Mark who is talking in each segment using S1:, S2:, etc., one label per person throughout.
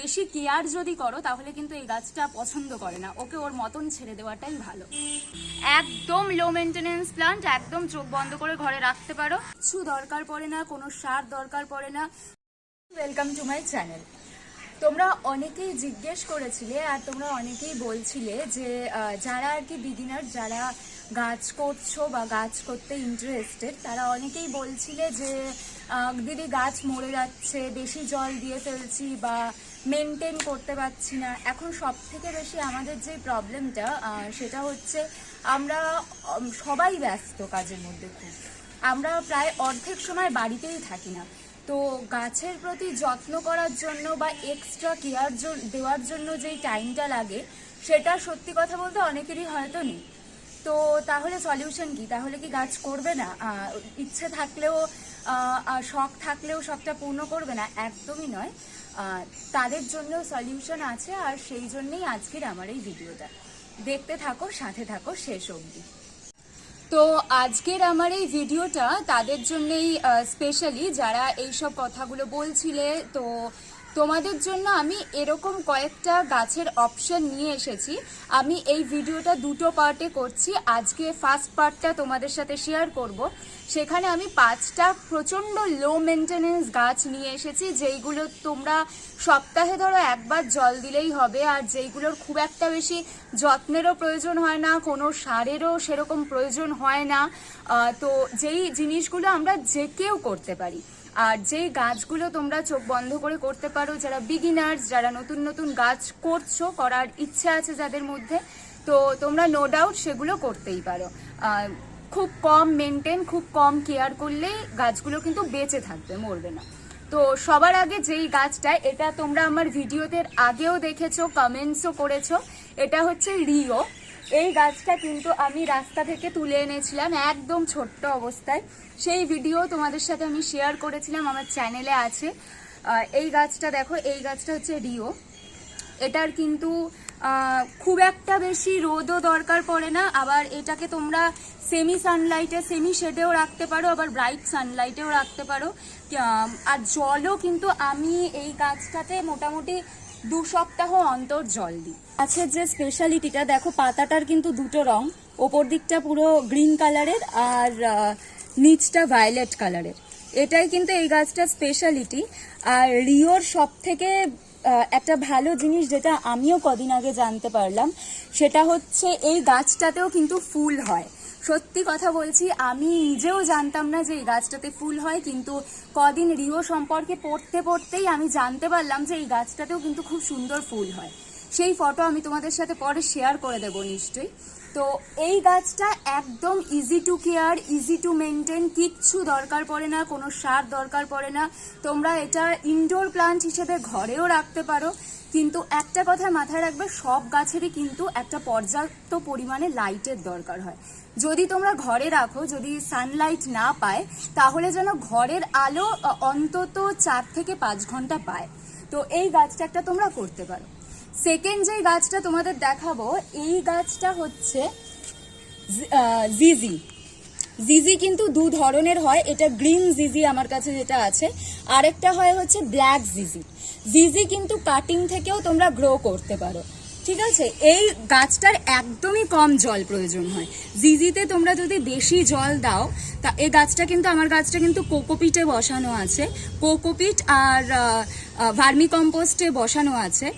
S1: বেশি কেয়ার যদি করো তাহলে কিন্তু এই গাছটা পছন্দ করে না। ওকে ওর মতন ছেড়ে দেওয়াটাই ভালো। একদম লো মেনটেনেন্স প্লান্ট একদম চোখ বন্ধ করে ঘরে রাখতে পারো। কিছু দরকার পড়ে না কোনো সার দরকার পড়ে না। ওয়েলকাম টু মাই চ্যানেল তোমরা অনেকেই জিজ্ঞেস করেছিলে আর তোমরা অনেকেই বলছিলে যে যারা আর কি বিগিনার যারা গাছ করছ বা গাছ করতে ইন্টারেস্টেড তারা অনেকেই বলছিলে যে দিদি গাছ মরে যাচ্ছে বেশি জল দিয়ে ফেলছি বা মেনটেন করতে পারছি না। এখন সব থেকে বেশি আমাদের যে প্রবলেমটা সেটা হচ্ছে আমরা সবাই ব্যস্ত কাজের মধ্যে খুব। আমরা প্রায় অর্ধেক সময় বাড়িতেই থাকি না। তো গাছের প্রতি যত্ন করার জন্য বা এক্সট্রা কেয়ার দেওয়ার জন্য যেই টাইমটা লাগে, সেটা সত্যি কথা বলতে অনেকেরই হয়তো নেই। তো তাহলে সলিউশন কি? তাহলে কি গাছ করবে না? ইচ্ছে থাকলেও শখ থাকলেও শখটা পূর্ণ করবে না? একদমই নয়। তাদের জন্য সলিউশন আছে আর সেই জন্যই আজকের আমার এই ভিডিওটা। দেখতে থাকো, সাথে থাকো শেষ অবধি। তো আজকের আমার এই ভিডিওটা তাদের জন্যই স্পেশালি যারা এইসব কথাগুলো বলছিলে, তো তোমাদের জন্য আমি এরকম কয়েকটা গাছের অপশন নিয়ে এসেছি। আমি এই ভিডিওটা দুটো পার্টে করছি। আজকে ফার্স্ট পার্টটা তোমাদের সাথে শেয়ার করব। সেখানে আমি পাঁচটা প্রচণ্ড লো মেনটেনেন্স গাছ নিয়ে এসেছি, যেইগুলো তোমরা সপ্তাহে ধরো একবার জল দিলেই হবে, আর যেইগুলোর খুব একটা বেশি যত্নেরও প্রয়োজন হয় না, কোনো সারেরও সেরকম প্রয়োজন হয় না। তো যেই জিনিসগুলো আমরা যে কেউ করতে পারি। আর যেই গাছগুলো তোমরা চোখ বন্ধ করে করতে পারো, যারা বিগিনার্স যারা নতুন নতুন গাছ করছ, করার ইচ্ছা আছে যাদের মধ্যে, তো তোমরা নো ডাউট সেগুলো করতেই পারো। খুব কম মেনটেন খুব কম কেয়ার করলেই গাছগুলো কিন্তু বেঁচে থাকবে, মরবে না। তো সবার আগে যেই গাছটা, এটা তোমরা আমার ভিডিওতে আগেও দেখেছ কমেন্টসও করেছ, এটা হচ্ছে রিও। এই গাছটা কিন্তু আমি রাস্তা থেকে তুলে এনেছিলাম, একদম ছোট্ট অবস্থায়। সেই ভিডিও তোমাদের সাথে আমি শেয়ার করেছিলাম, আমার চ্যানেলে আছে। এই গাছটা দেখো, এই গাছটা হচ্ছে রিও। এটার কিন্তু খুব একটা বেশি রোদও দরকার পড়ে না। আবার এটাকে তোমরা সেমি সানলাইটে সেমি শেডেও রাখতে পারো, আবার ব্রাইট সানলাইটেও রাখতে পারো। আর জলও কিন্তু আমি এই গাছটাতে মোটামুটি দু সপ্তাহ অন্তর জল দিই। গাছের যে স্পেশালিটিটা দেখো পাতাটার কিন্তু দুটো রং। ওপর দিকটা পুরো গ্রিন কালারের আর নিচটা ভায়োলেট কালারের এটাই কিন্তু এই গাছটার স্পেশালিটি আর রিওর সব থেকে একটা ভালো জিনিস যেটা আমিও কদিন আগে জানতে পারলাম, সেটা হচ্ছে এই গাছটাতেও কিন্তু ফুল হয়। সত্যি কথা বলছি, আমি নিজেও জানতাম না যে এই গাছটাতে ফুল হয়, কিন্তু কদিন রিও সম্পর্কে পড়তে পড়তেই আমি জানতে পারলাম যে এই গাছটাতেও কিন্তু খুব সুন্দর ফুল হয়। সেই ফটো আমি তোমাদের সাথে পরে শেয়ার করে দেবো নিশ্চয়ই। তো এই গাছটা একদম easy to care easy to maintain কিচ্ছু দরকার পড়ে না, কোনো সার দরকার পড়ে না। তোমরা এটা ইনডোর প্লান্ট হিসেবে ঘরেও রাখতে পারো। কিন্তু একটা কথা মাথায় রাখবে, সব গাছেরই কিন্তু একটা পর্যাপ্ত পরিমাণে লাইটের দরকার হয়। যদি তোমরা ঘরে রাখো, যদি সানলাইট না পায়, তাহলে যেন ঘরের আলো অন্তত চার থেকে পাঁচ ঘণ্টা পায়। তো এই গাছটা একটা তোমরা করতে পারো। সেকেন্ড যে গাছটা তোমাদের দেখাবো, এই গাছটা হচ্ছে জিজি জিজি কিন্তু দু ধরনের হয়, এটা গ্রিন জিজি আমার কাছে যেটা আছে, আরেকটা হয় হচ্ছে ব্ল্যাক জিজি জিজি কিন্তু কাটিং থেকেও তোমরা গ্রো করতে পারো, ঠিক আছে? এই গাছটার একদমই কম জল প্রয়োজন হয়। জিজিতে তোমরা যদি বেশি জল দাও, তা এই গাছটা কিন্তু, আমার গাছটা কিন্তু কোকোপিটে বসানো আছে, কোকোপিট আর ভার্মি কম্পোস্টে বসানো আছে।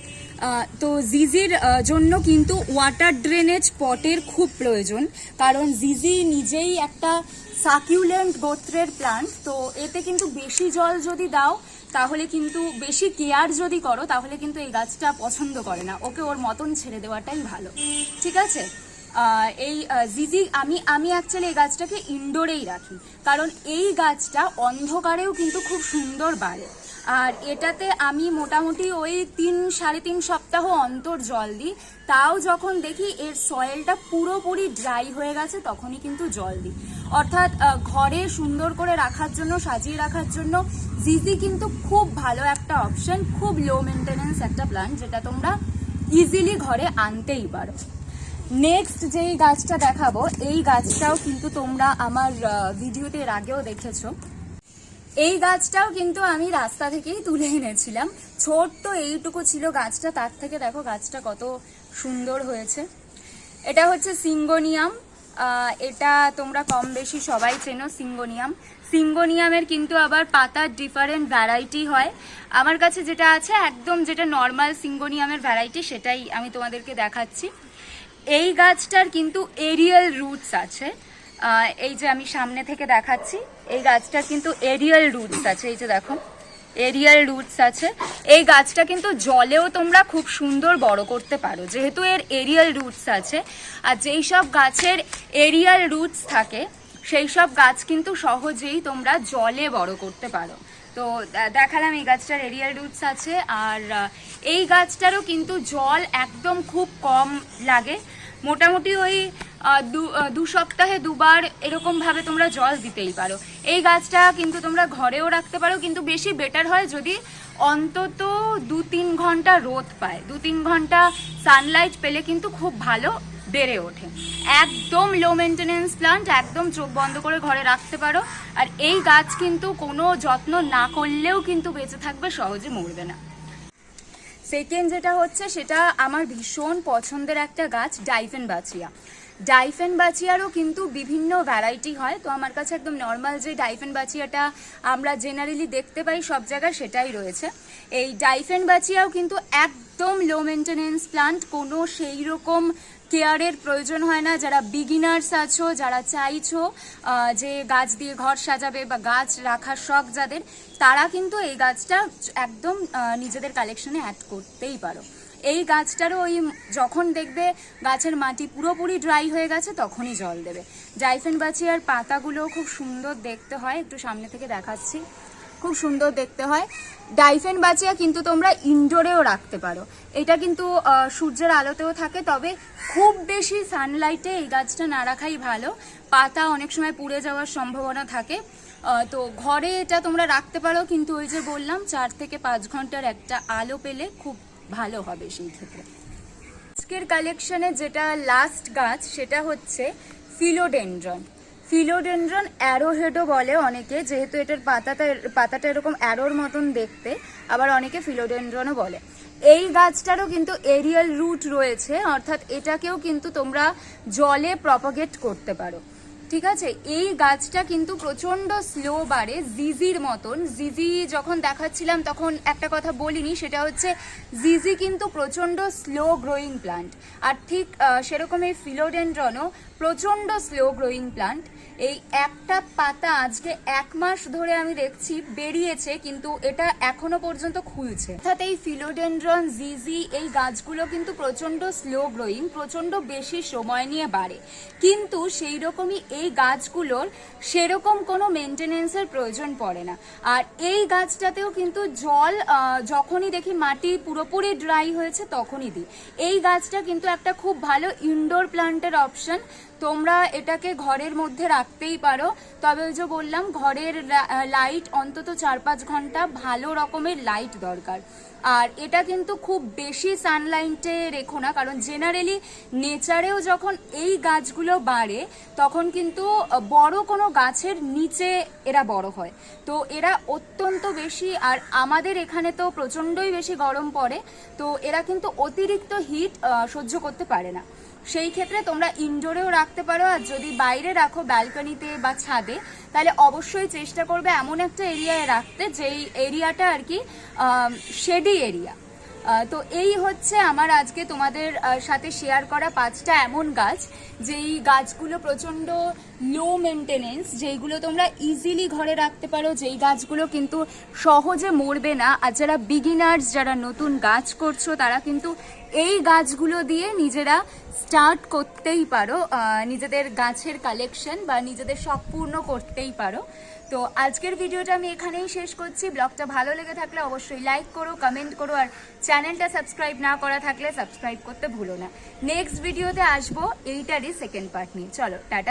S1: তো জিজির জন্য কিন্তু ওয়াটার ড্রেনেজ পটের খুব প্রয়োজন। কারণ জিজি নিজেই একটা সাকিউলেন্ট গোত্রের প্লান্ট তো এতে কিন্তু বেশি জল যদি দাও, তাহলে কিন্তু বেশি কেয়ার যদি করো, তাহলে কিন্তু এই গাছটা পছন্দ করে না। ওকে ওর মতন ছেড়ে দেওয়াটাই ভালো। ঠিক আছে? এই জিজি, আমি আমি অ্যাকচুয়ালি এই গাছটাকে ইনডোরেই রাখি। কারণ এই গাছটা অন্ধকারেও কিন্তু খুব সুন্দর বাড়ে। আর এটাতে আমি মোটামুটি ওই তিন, সাড়ে তিন সপ্তাহ অন্তর জল দিই। তাও যখন দেখি এর সয়েলটা পুরোপুরি ড্রাই হয়ে গেছে, তখনই কিন্তু জল দিই। অর্থাৎ ঘরে সুন্দর করে রাখার জন্য, সাজিয়ে রাখার জন্য জিজি কিন্তু খুব ভালো একটা অপশন খুব লো মেনটেনেন্স একটা প্ল্যান্ট যেটা তোমরা ইজিলি ঘরে আনতেই পারো। নেক্সট যেই গাছটা দেখাবো, এই গাছটাও কিন্তু তোমরা আমার ভিডিওতে এর আগেও দেখেছ। এই গাছটাও কিন্তু আমি রাস্তা থেকেই তুলে এনেছিলাম। ছোট্ট এইটুকু ছিল গাছটা, তার থেকে দেখো গাছটা কত সুন্দর হয়েছে। এটা হচ্ছে সিঙ্গোনিয়াম। এটা তোমরা কম বেশি সবাই চেনো সিঙ্গোনিয়াম। সিঙ্গোনিয়ামের কিন্তু আবার পাতার ডিফারেন্ট ভ্যারাইটি হয়। আমার কাছে যেটা আছে, একদম যেটা নর্মাল সিঙ্গোনিয়ামের ভ্যারাইটি সেটাই আমি তোমাদেরকে দেখাচ্ছি। এই গাছটার কিন্তু এরিয়াল রুটস আছে। এই যে আমি সামনে থেকে দেখাচ্ছি, এই গাছটার কিন্তু এরিয়াল রুটস আছে, এই যে দেখো এরিয়াল রুটস আছে। এই গাছটা কিন্তু জলেও তোমরা খুব সুন্দর বড় করতে পারো, যেহেতু এর এরিয়াল রুটস আছে। আর যেই সব গাছের এরিয়াল রুটস থাকে, সেই সব গাছ কিন্তু সহজেই তোমরা জলে বড় করতে পারো। তো দেখালাম এই গাছটার এরিয়াল রুটস আছে, আর এই গাছটারও কিন্তু জল একদম খুব কম লাগে। মোটামুটি ওই দু- সপ্তাহে দুবার এরকম ভাবে তোমরা জল দিতেই পারো। এই গাছটা কিন্তু তোমরা ঘরেও রাখতে পারো, কিন্তু বেশি বেটার হয় যদি অন্তত দু তিন ঘণ্টা রোদ পায়। দু তিন ঘণ্টা সানলাইট পেলে কিন্তু খুব ভালো বেড়ে ওঠে। একদম লো মেনটেনেন্স প্লান্ট একদম চোখ বন্ধ করে ঘরে রাখতে পারো। আর এই গাছ কিন্তু কোনো যত্ন না করলেও কিন্তু বেঁচে থাকবে, সহজে মরবে না। সেকেন্ড যেটা হচ্ছে, সেটা আমার ভীষণ পছন্দের একটা গাছ ডাইফেন বাচিয়া ডাইফেন বাচিয়ারও কিন্তু বিভিন্ন ভ্যারাইটি হয়। তো আমার কাছে একদম নর্মাল যে ডাইফেন বাচিয়াটা আমরা জেনারেলি দেখতে পাই সব জায়গায় সেটাই রয়েছে। এই ডাইফেন বাচিয়াও কিন্তু একদম লো মেনটেনেন্স প্লান্ট কোনো সেই রকম কেয়ারের প্রয়োজন হয় না। যারা বিগিনার্স আছো, যারা চাইছো যে গাছ দিয়ে ঘর সাজাবে বা গাছ রাখার শখ যাদের, তারা কিন্তু এই গাছটা একদম নিজেদের কালেকশনে অ্যাড করতেই পারো। এই গাছটারও ওই যখন দেখবে গাছের মাটি পুরোপুরি ড্রাই হয়ে গেছে, তখনই জল দেবে। জাইফেন বাচিয়ার পাতাগুলো খুব সুন্দর দেখতে হয়, একটু সামনে থেকে দেখাচ্ছি। খুব সুন্দর দেখতে হয়। ডাইফেন বাচিয়া কিন্তু তোমরা ইনডোরেও রাখতে পারো। এটা কিন্তু সূর্যের আলোতেও থাকে, তবে খুব বেশি সানলাইটে এই গাছটা না রাখাই ভালো। পাতা অনেক সময় পুড়ে যাওয়ার সম্ভাবনা থাকে। তো ঘরে এটা তোমরা রাখতে পারো, কিন্তু ওই যে বললাম, চার থেকে পাঁচ ঘণ্টার একটা আলো পেলে খুব ভালো হবে সেই ক্ষেত্রে। আজকের কালেকশনে যেটা লাস্ট গাছ, সেটা হচ্ছে ফিলোডেন্ড্রন ফিলোডেন্ড্রন অ্যারোহেডও বলে অনেকে, যেহেতু এটার পাতাটা পাতাটা এরকম অ্যারোর মতন দেখতে, আবার অনেকে ফিলোডেন্ড্রনও বলে। এই গাছটারও কিন্তু এরিয়াল রুট রয়েছে, অর্থাৎ এটাকেও কিন্তু তোমরা জলে প্রপাগেট করতে পারো। ঠিক আছে? এই গাছটা কিন্তু প্রচণ্ড স্লো বাড়ে জিজির মতন। জিজি যখন দেখাচ্ছিলাম তখন একটা কথা বলিনি, সেটা হচ্ছে জিজি কিন্তু প্রচণ্ড স্লো গ্রোয়িং প্লান্ট আর ঠিক সেরকম এই ফিলোডেন্ড্রনও প্রচণ্ড স্লো গ্রোয়িং প্লান্ট এই একটা পাতা আজকে এক মাস ধরে আমি দেখছি বেরিয়েছে, কিন্তু এটা এখনও পর্যন্ত খুলছে। অর্থাৎ এই ফিলোডেন্ড্রন জিজি এই গাছগুলো কিন্তু প্রচণ্ড স্লো গ্রোয়িং প্রচণ্ড বেশি সময় নিয়ে বাড়ে। কিন্তু সেই রকমই এই গাছগুলোর সেরকম কোনো মেনটেনেন্সের প্রয়োজন পড়ে না। আর এই গাছটাতেও কিন্তু জল যখনই দেখি মাটি পুরোপুরি ড্রাই হয়েছে তখনই দিই। এই গাছটা কিন্তু একটা খুব ভালো ইনডোর প্লান্টের অপশন তোমরা এটাকে ঘরের মধ্যে রাখতেই পারো। তবে ওই যে বললাম, ঘরের লাইট অন্তত চার পাঁচ ঘণ্টা ভালো রকমের লাইট দরকার। আর এটা কিন্তু খুব বেশি সানলাইটে রেখো না, কারণ জেনারেলি নেচারেও যখন এই গাছগুলো বাড়ে, তখন কিন্তু বড় কোনো গাছের নিচে এরা বড় হয়। তো এরা অত্যন্ত বেশি, আর আমাদের এখানে তো প্রচণ্ডই বেশি গরম পড়ে, তো এরা কিন্তু অতিরিক্ত হিট সহ্য করতে পারে না। সেই ক্ষেত্রে তোমরা ইনডোরেও রাখতে পারো, আর যদি বাইরে রাখো ব্যালকনিতে বা ছাদে, তাহলে অবশ্যই চেষ্টা করবে এমন একটা এরিয়ায় রাখতে, যেই এরিয়াটা আর কি শেডি এরিয়া তো এই হচ্ছে আমার আজকে তোমাদের সাথে শেয়ার করা পাঁচটা এমন গাছ, যেই গাছগুলো প্রচণ্ড লো মেনটেনেন্স যেইগুলো তোমরা ইজিলি ঘরে রাখতে পারো, যেই গাছগুলো কিন্তু সহজে মরবে না। আর যারা বিগিনার্স যারা নতুন গাছ করছ, তারা কিন্তু এই গাছগুলো দিয়ে নিজেরা স্টার্ট করতেই পারো নিজেদের গাছের কালেকশন বা নিজেদের শখ পূর্ণ করতেই পারো। তো আজকের ভিডিওটা আমি এখানেই শেষ করছি। ব্লগটা ভালো লেগে থাকলে অবশ্যই লাইক করো কমেন্ট করো, আর চ্যানেলটা সাবস্ক্রাইব না করা থাকলে সাবস্ক্রাইব করতে ভুলো না। নেক্সট ভিডিওতে আসব, এইটারই সেকেন্ড পার্ট নিয়ে। চলো, টাটা।